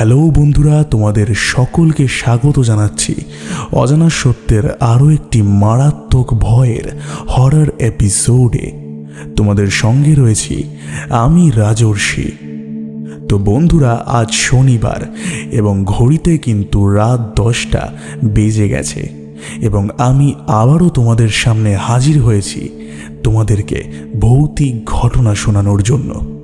Hello বন্ধুরা, তোমাদের সকলকে স্বাগত জানাচ্ছি। অজানা সত্যের আরও একটি মারাত্মক ভয়ের হরর এপিসোডে তোমাদের সঙ্গে রয়েছি আমি রাজর্ষি। তো বন্ধুরা, আজ শনিবার এবং ঘড়িতে কিন্তু রাত দশটা বেজে গেছে এবং আমি আবারও তোমাদের সামনে হাজির হয়েছি তোমাদেরকে ভৌতিক ঘটনা শোনানোর জন্য।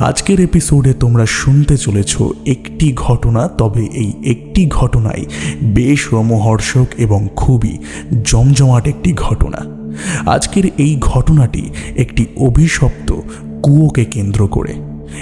আজকের এপিসোডে তোমরা শুনতে চলেছ একটি ঘটনা, তবে এই একটি ঘটনাই বেশ রোমহর্ষক এবং খুবই জমজমাট একটি ঘটনা। আজকের এই ঘটনাটি একটি অভিশপ্ত কুয়োকে কেন্দ্র করে।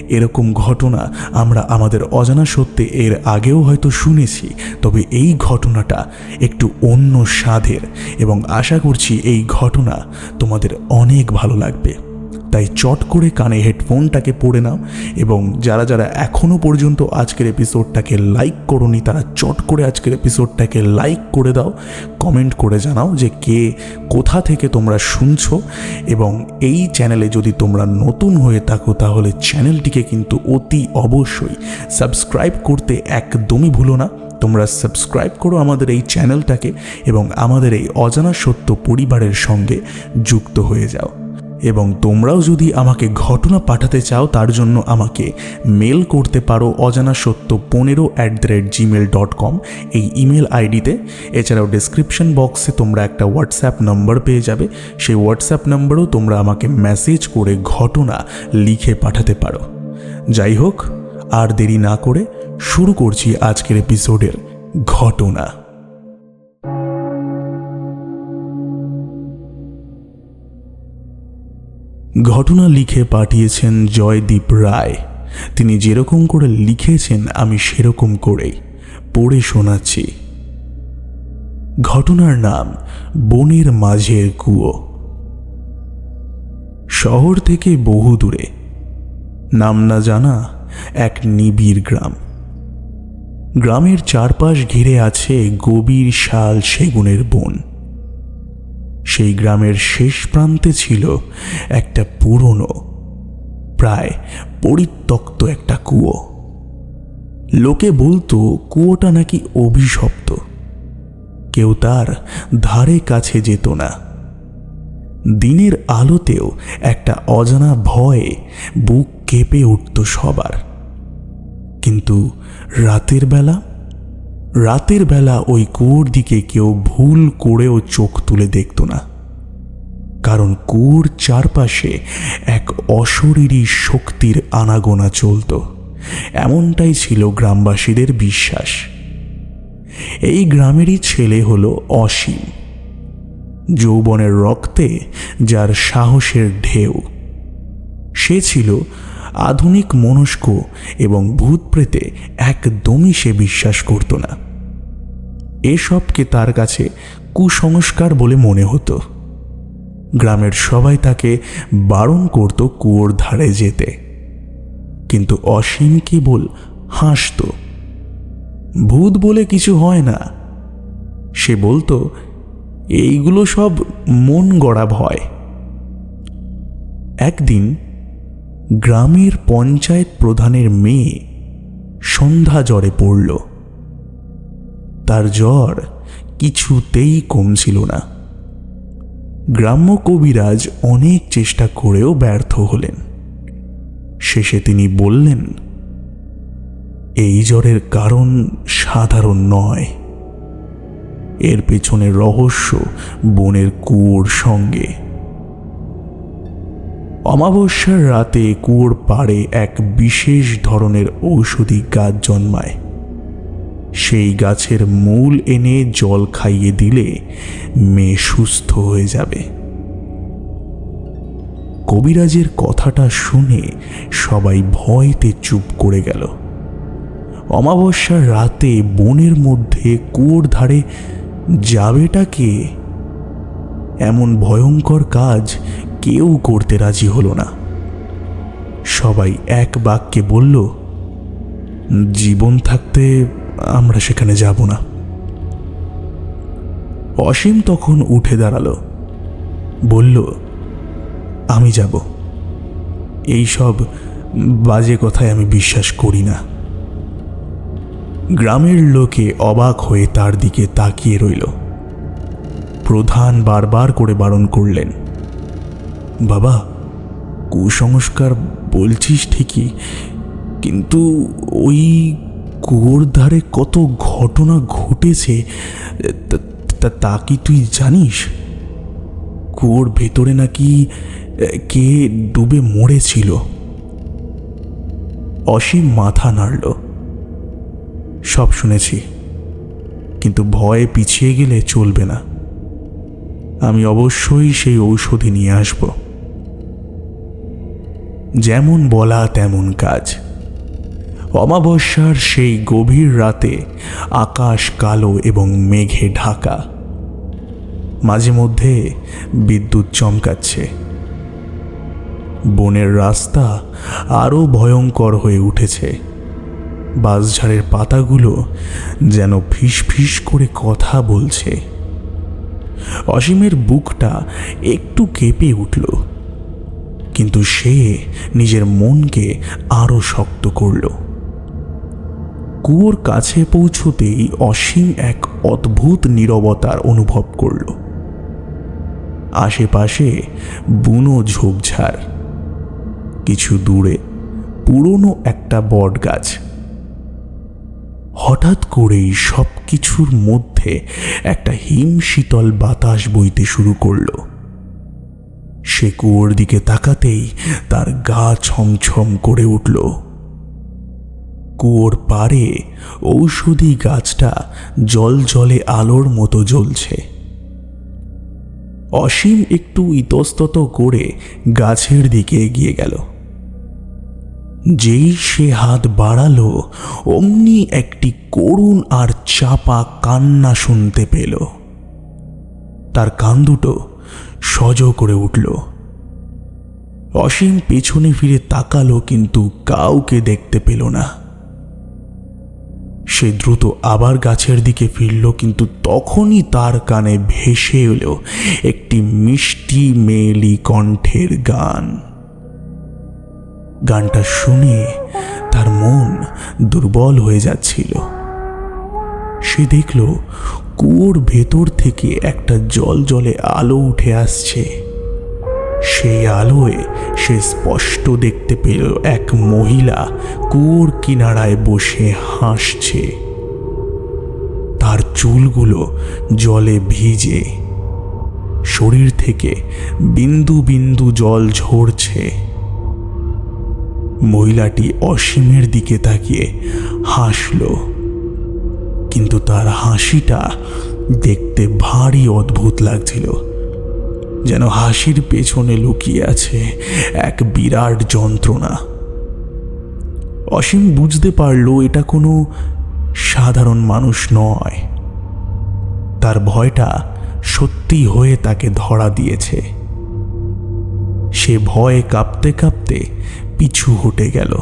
এরকম ঘটনা আমরা আমাদের অজানা সত্যে এর আগেও হয়তো শুনেছি, তবে এই ঘটনাটা একটু অন্য স্বাদের এবং আশা করছি এই ঘটনা তোমাদের অনেক ভালো লাগবে। তাই চট করে কানে হেডফোনটাকে পরে নাও এবং যারা যারা এখনও পর্যন্ত আজকের এপিসোডটাকে লাইক করনি, তারা চট করে আজকের এপিসোডটাকে লাইক করে দাও, কমেন্ট করে জানাও যে কে কোথা থেকে তোমরা শুনছো এবং এই চ্যানেলে যদি তোমরা নতুন হয়ে থাকো তাহলে চ্যানেলটিকে কিন্তু অতি অবশ্যই সাবস্ক্রাইব করতে একদমই ভুলো না। তোমরা সাবস্ক্রাইব করো আমাদের এই চ্যানেলটাকে এবং আমাদের এই অজানা সত্য পরিবারের সঙ্গে যুক্ত হয়ে যাও। এবং তোমরাও যদি আমাকে ঘটনা পাঠাতে চাও, তার জন্য আমাকে মেল করতে পারো অজানা সত্য পনেরো at the rate Gmail dot com এই ইমেল আইডিতে। এছাড়াও ডিসক্রিপশন বক্সে তোমরা একটা হোয়াটসঅ্যাপ নম্বর পেয়ে যাবে। সেই হোয়াটসঅ্যাপ নম্বরেও তোমরা আমাকে মেসেজ করে ঘটনা লিখে পাঠাতে পারো। যাই হোক, আর দেরি না করে শুরু করছি আজকের এপিসোডের ঘটনা। ঘটনা লিখে পাঠিয়েছেন জয়দীপ রায়। তিনি যেরকম করে লিখেছেন, আমি সেরকম করেই পড়ে শোনাচ্ছি। ঘটনার নাম, বনের মাঝের কুয়ো। শহর থেকে বহু দূরে। নাম না জানা এক নিবিড় গ্রাম। গ্রামের চারপাশ ঘিরে আছে গভীর শাল সেগুনের বন। সেই গ্রামের শেষ প্রান্তে ছিল একটা পুরনো, প্রায় পরিত্যক্ত একটা কুয়ো। লোকে বলতো কুয়োটা নাকি অভিশপ্ত। কেউ তার ধারে কাছে যেত না। দিনের আলোতেও একটা অজানা ভয়ে বুক কেঁপে উঠত সবার। কিন্তু রাতের বেলা রাতের বেলা ওই কুয়োর দিকে কেউ ভুল করেও চোখ তুলে দেখত না। কারণ কুয়োর চারপাশে এক অশরীরী শক্তির আনাগোনা চলত। এমনটাই ছিল গ্রামবাসীদের বিশ্বাস। এই গ্রামেরই ছেলে হলো অসীম। যৌবনের রক্তে যার সাহসের ঢেউ। সে ছিল আধুনিক মনস্ক এবং ভূত প্রেতে একদমই সে বিশ্বাস করত না। এসবকে তার কাছে কুসংস্কার বলে মনে হতো? গ্রামের সবাই তাকে বারণ করত কুয়োর ধারে যেতে। কিন্তু অসীম কেবল হাসত। ভূত বলে কিছু হয় না। সে বলতো, এইগুলো সব মন গড়া ভয়। একদিন গ্রামের পঞ্চায়েত প্রধানের মেয়ে সন্ধ্যা জ্বরে পড়ল। তার জ্বর কিছুতেই কমছিল না। গ্রাম্য কবিরাজ অনেক চেষ্টা করেও ব্যর্থ হলেন। শেষে তিনি বললেন, এই জ্বরের কারণ সাধারণ নয়। এর পেছনে রহস্য বনের কুয়োর সঙ্গে। অমাবস্যার রাতে কুয়োর পাড়ে এক বিশেষ ধরনের ঔষধি গাছ জন্মায়। সেই গাছের মূল এনে জল খাইয়ে দিলে মেয়ে সুস্থ হয়ে যাবে। কবিরাজের কথাটা শুনে সবাই ভয়তে চুপ করে গেল। অমাবস্যার রাতে বনের মধ্যে কুয়োর ধারে যাবেটা কে? এমন ভয়ঙ্কর কাজ কেউ করতে রাজি হলো না। সবাই এক বাক্যে বলল, জীবন থাকতে আমরা সেখানে যাব না। অসীম তখন উঠে দাঁড়াল, বলল, আমি যাব। এই সব বাজে কথায় আমি বিশ্বাস করি না। গ্রামের লোকে অবাক হয়ে তার দিকে তাকিয়ে রইল। প্রধান বারবার করে বারণ করলেন বাবা, কুসংস্কার বলছিস ঠিকই, কিন্তু ওই কুয়োর ধারে কত ঘটনা ঘটেছে, তা- কি তুই জানিস? কুয়োর ভেতরে নাকি কে ডুবে মরেছিল? অসীম মাথা নাড়ল। সব শুনেছি, কিন্তু ভয়ে পিছিয়ে গেলে চলবে না। আমি অবশ্যই সেই ঔষধি নিয়ে আসব। যেমন বলা তেমন কাজ। অমাবস্যার সেই গভীর রাতে আকাশ কালো এবং মেঘে ঢাকা। মাঝে মধ্যে বিদ্যুৎ চমকাচ্ছে। বনের রাস্তা আরও ভয়ঙ্কর হয়ে উঠেছে। বাঁশঝাড়ের পাতাগুলো যেন ফিস ফিস করে কথা বলছে। অসীমের বুকটা একটু কেঁপে উঠল, কিন্তু সে নিজের মনকে আরও শক্ত করল। কুয়োর কাছে পৌঁছতেই অসীম এক অদ্ভুত নীরবতার অনুভব করল। আশেপাশে বুনো ঝোপঝাড়, কিছু দূরে পুরনো একটা বট গাছ হঠাৎ করেই সব কিছুর মধ্যে একটা হিম শীতল বাতাস বইতে শুরু করল। সে কুয়োর দিকে তাকাতেই তার গা ছমছম করে উঠল। কুয়োর পাড়ে ঔষধি গাছটা জল জলে আলোর মতো জ্বলছে। অসীম একটু ইতস্তত করে গাছের দিকে এগিয়ে গেল। যেই সে হাত বাড়ালো, অমনি একটি করুণ আর চাপা কান্না শুনতে পেল। তার কান দুটো সজ করে উঠল। অসীম পেছনে ফিরে তাকালো, কিন্তু কাউকে দেখতে পেল না। সে দ্রুত আবার গাছের দিকে ফিরল, কিন্তু তখনই তার কানে ভেসে এলো একটি মিষ্টি মেয়েলি কণ্ঠের গান। গানটা শুনে তার মন দুর্বল হয়ে যাচ্ছিল। সে দেখল কুয়োর ভেতর থেকে একটা জল জলে আলো উঠে আসছে। সেই আলোয় সে স্পষ্ট দেখতে পেল এক মহিলা কুয়োর কিনারায় বসে হাসছে। তার চুলগুলো জলে ভিজে। শরীর থেকে বিন্দু বিন্দু জল ঝরছে। মহিলাটি অসীমের দিকে তাকিয়ে হাসলো। কিন্তু তার হাসিটা দেখতে ভারী অদ্ভুত লাগছিল, যেন হাসির পেছনে লুকিয়ে আছে এক বিরাট যন্ত্রণা। অসীম বুঝতে পারল এটা কোনো সাধারণ মানুষ নয়। তার ভয়টা সত্যি হয়ে তাকে ধরা দিয়েছে। সে ভয়ে কাঁপতে কাঁপতে পিছু হটে গেল।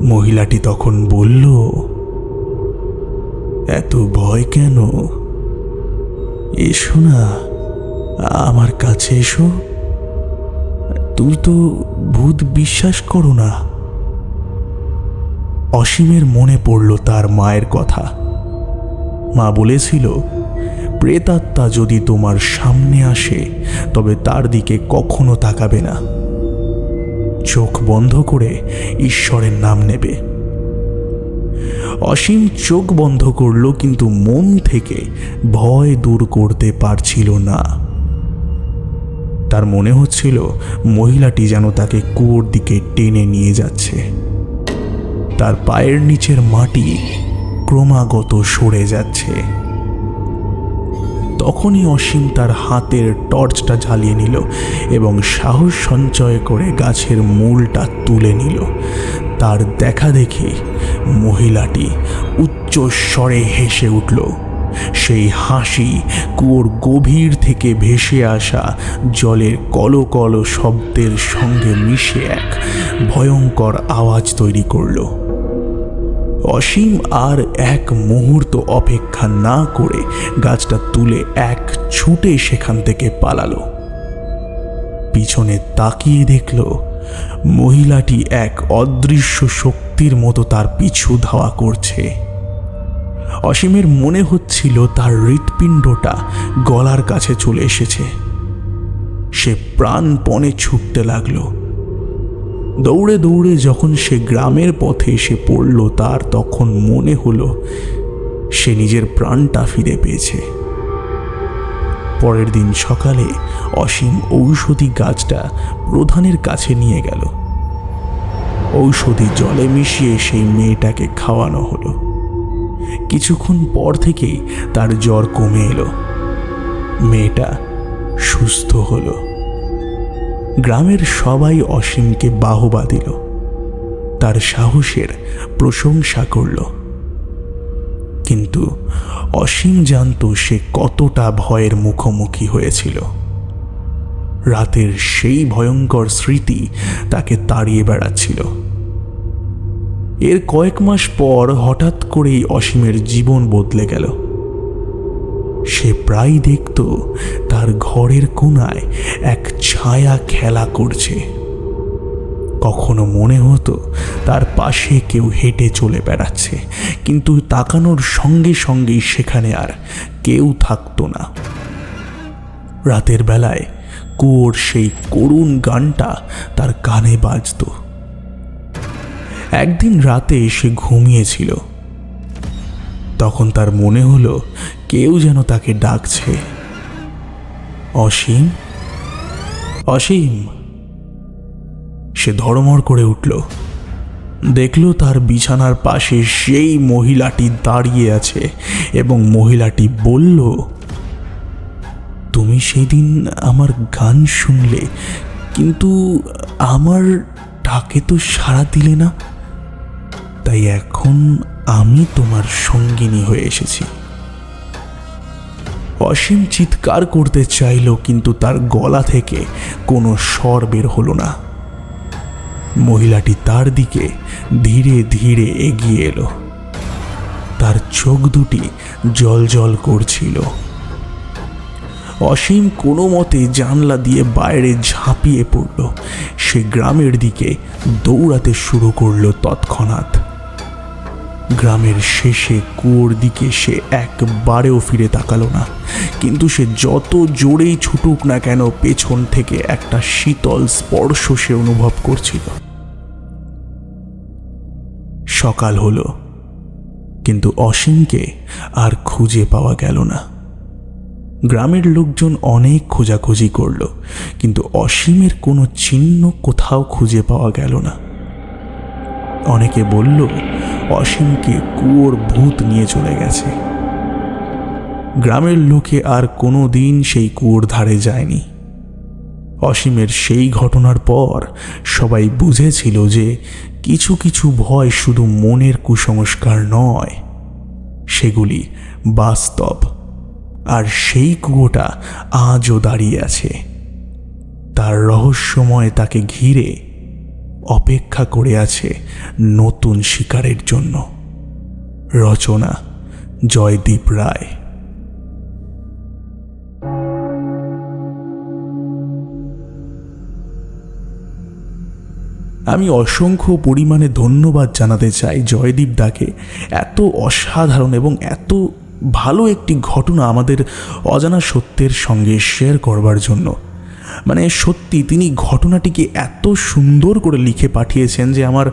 মহিলাটি তখন বলল, এত ভয় কেন? এসো না, আমার কাছে এসো। তুমি তো ভূত বিশ্বাস করো না। অসীমের মনে পড়ল তার মায়ের কথা। মা বলেছিল, প্রেতাত্মা যদি তোমার সামনে আসে, তবে তার দিকে কখনো তাকাবে না। চোখ বন্ধ করে ঈশ্বরের নাম নেবে। অসীম চোখ বন্ধ করল কিন্তু মন থেকে ভয় দূর করতে পারছিল না। তার মনে হচ্ছিল মহিলাটি যেন তাকে কুয়োর দিকে টেনে নিয়ে যাচ্ছে। তার পায়ের নিচের মাটি ক্রমাগত সরে যাচ্ছে। তখনই অসীম তার হাতের টর্চটা জ্বালিয়ে নিল এবং সাহস সঞ্চয় করে গাছের মূলটা তুলে নিল। তার দেখা দেখে মহিলাটি উচ্চ স্বরে হেসে উঠল, সেই হাসি কুয়োর গভীর থেকে ভেসে আসা জলের কলকল শব্দের সঙ্গে মিশে এক ভয়ঙ্কর আওয়াজ তৈরি করল। অসীম আর এক মুহূর্ত অপেক্ষা না করে গাছটা তুলে এক ছুটে সেখান থেকে পালালো। পিছনে তাকিয়ে দেখল মহিলাটি এক অদৃশ্য শক্তির মতো তার পিছু ধাওয়া করছে। অসীমের মনে হচ্ছিল তার হৃৎপিণ্ডটা গলার কাছে চলে এসেছে। সে প্রাণপণে ছুটতে লাগল। দৌড়ে দৌড়ে যখন সে গ্রামের পথে এসে পড়ল, তার তখন মনে হলো সে নিজের প্রাণটা ফিরে পেয়েছে। পরের দিন সকালে অসীম ঔষধি গাছটা প্রধানের কাছে নিয়ে গেল। ঔষধি জলে মিশিয়ে সেই মেয়েটাকে খাওয়ানো হলো। কিছুক্ষণ পর থেকেই তার জ্বর কমে এলো। মেয়েটা সুস্থ হলো। গ্রামের সবাই অসীমকে বাহবা দিল। তার সাহসের প্রশংসা করল। কিন্তু অসীম জানত সে কতটা ভয়ের মুখোমুখি হয়েছিল। রাতের সেই ভয়ঙ্কর স্মৃতি তাকে তাড়িয়ে বেড়াচ্ছিল। এর কয়েক মাস পর হঠাৎ করেই অসীমের জীবন বদলে গেল। সে প্রায় দেখত তার ঘরের কোনায় এক ছায়া খেলা করছে। কখনো মনে হতো তার পাশে কেউ হেঁটে চলে বেড়াচ্ছে, কিন্তু তাকানোর সঙ্গে সঙ্গেই সেখানে আর কেউ থাকতো না। রাতের বেলায় কুয়োর সেই করুণ গানটা তার কানে বাজত। একদিন রাতে সে ঘুমিয়েছিল। তখন তার মনে হলো কেউ যেন তাকে ডাকছে। অসীম অসীম। সে ধর্মর করে উঠল। দেখল তার বিছানার পাশে সেই মহিলাটি দাঁড়িয়ে আছে এবং মহিলাটি বলল, তুমি সেদিন আমার গান শুনলে, কিন্তু আমার ডাকে তো সাড়া দিলে না। তাই এখন আমি তোমার সঙ্গিনী হয়ে এসেছি। অসীম চিৎকার করতে চাইল, কিন্তু তার গলা থেকে কোনো স্বর বের হলো না। মহিলাটি তার দিকে ধীরে ধীরে এগিয়ে এলো। তার চোখ দুটি জল জল করছিল। অসীম কোনো মতে জানলা দিয়ে বাইরে ঝাঁপিয়ে পড়ল। সে গ্রামের দিকে দৌড়াতে শুরু করল তৎক্ষণাৎ। গ্রামের শেষে কুয়োর দিকে সে একবারেও ফিরে তাকালো না। কিন্তু সে যত জোরেই ছুটুক না কেন, পেছন থেকে একটা শীতল স্পর্শ সে অনুভব করছিল। সকাল হলো, কিন্তু অসীমকে আর খুঁজে পাওয়া গেল না। গ্রামের লোকজন অনেক খোঁজাখুঁজি করল, কিন্তু অসীমের কোনো চিহ্ন কোথাও খুঁজে পাওয়া গেল না। অনেকে বলল, অসীমকে কুয়োর ভূত নিয়ে চলে গেছে। গ্রামের লোকে আর কোনো দিন সেই কুয়োর ধারে যায়নি। অসীমের সেই ঘটনার পর সবাই বুঝেছিল যে কিছু কিছু ভয় শুধু মনের কুসংস্কার নয়, সেগুলি বাস্তব। আর সেই কুয়োটা আজও দাঁড়িয়ে আছে। তার রহস্যময় তাকে ঘিরে অপেক্ষা করে আছে নতুন শিকারের জন্য। রচনা জয়দীপ রায়। আমি অসংখ্য পরিমাণে ধন্যবাদ জানাতে চাই জয়দীপ দাকে। এত অসাধারণ এবং এত ভালো একটি ঘটনা আমাদের অজানা সত্যের সঙ্গে শেয়ার করবার জন্য। মানে সত্যি তিনি ঘটনাটিকে এত সুন্দর করে লিখে পাঠিয়েছেন যে আমার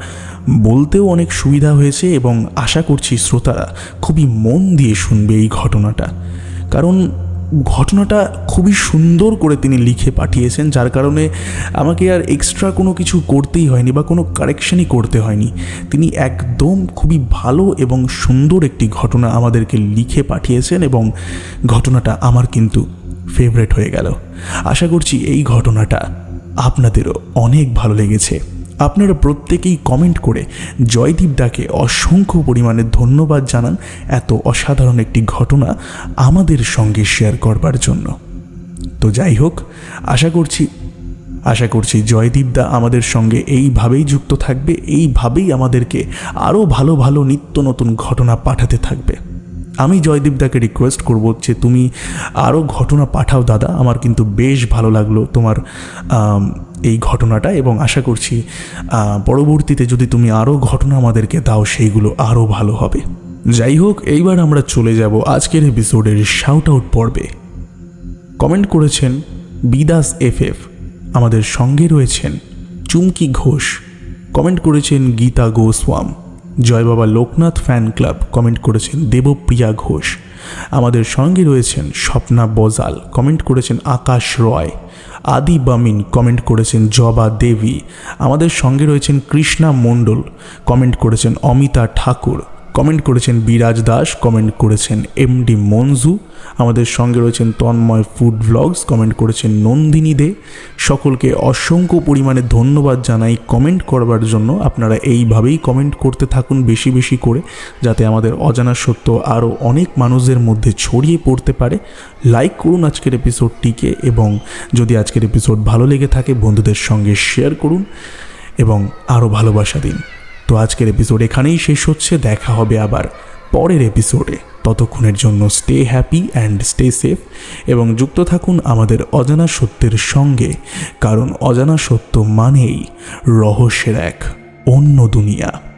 বলতেও অনেক সুবিধা হয়েছে এবং আশা করছি শ্রোতারা খুবই মন দিয়ে শুনবে এই ঘটনাটা। কারণ ঘটনাটা খুবই সুন্দর করে তিনি লিখে পাঠিয়েছেন, যার কারণে আমাকে আর এক্সট্রা কোনো কিছু করতেই হয়নি বা কোনো কারেকশনই করতে হয়নি। তিনি একদম খুবই ভালো এবং সুন্দর একটি ঘটনা আমাদেরকে লিখে পাঠিয়েছেন এবং ঘটনাটা আমার কিন্তু ফেভারেট হয়ে গেল। আশা করছি এই ঘটনাটা আপনাদেরও অনেক ভালো লেগেছে। আপনারা প্রত্যেকেই কমেন্ট করে জয়দীপ দাকে অসংখ্য পরিমাণে ধন্যবাদ জানান এত অসাধারণ একটি ঘটনা আমাদের সঙ্গে শেয়ার করবার জন্য। তো যাই হোক, আশা করছি আশা করছি জয়দীপ দা আমাদের সঙ্গে এইভাবেই যুক্ত থাকবে, এইভাবেই আমাদেরকে আরও ভালো ভালো নিত্য নতুন ঘটনা পাঠাতে থাকবে। আমি জয়দীপদাকে রিকোয়েস্ট করব যে তুমি আরও ঘটনা পাঠাও দাদা। আমার কিন্তু বেশ ভালো লাগল তোমার এই ঘটনাটা এবং আশা করছি পরবর্তীতে যদি তুমি আরও ঘটনা আমাদেরকে দাও, সেইগুলো আরও ভালো হবে। যাই হোক, এইবার আমরা চলে যাব আজকের এপিসোডের শাউট আউট পর্বে। কমেন্ট করেছেন বিদাস এফ এফ আমাদের সঙ্গে রয়েছেন চুমকি ঘোষ। কমেন্ট করেছেন গীতা গোস্বাম। জয় বাবা লোকনাথ ফ্যান ক্লাব কমেন্ট করেছেন দেবপ্রিয়া ঘোষ। আমাদের সঙ্গে রয়েছেন স্বপ্না বজাল, কমেন্ট করেছেন আকাশ রয়। আদি বামিন কমেন্ট করেছেন জবা দেবী। আমাদের সঙ্গে রয়েছেন কৃষ্ণা মণ্ডল, কমেন্ট করেছেন অমিতা ঠাকুর। কমেন্ট করেছেন বিরাজ দাস, কমেন্ট করেছেন এমডি মঞ্জু আমাদের সঙ্গে রয়েছেন তন্ময় ফুড ব্লগস, কমেন্ট করেছেন নন্দিনী দে। সকলকে অসংখ্য পরিমাণে ধন্যবাদ জানাই কমেন্ট করবার জন্য। আপনারা এইভাবেই কমেন্ট করতে থাকুন বেশি বেশি করে, যাতে আমাদের অজানা সত্য আরও অনেক মানুষদের মধ্যে ছড়িয়ে পড়তে পারে। লাইক করুন আজকের এপিসোডটিকে এবং যদি আজকের এপিসোড ভালো লেগে থাকে, বন্ধুদের সঙ্গে শেয়ার করুন এবং আরও ভালোবাসা দিন। তো আজকের এপিসোড এখানেই শেষ হচ্ছে, দেখা হবে আবার পরের এপিসোডে ততক্ষণের জন্য stay happy and stay safe এবং যুক্ত থাকুন আমাদের অজানা সত্যের সঙ্গে, কারণ অজানা সত্য মানেই রহস্যের এক অন্য দুনিয়া।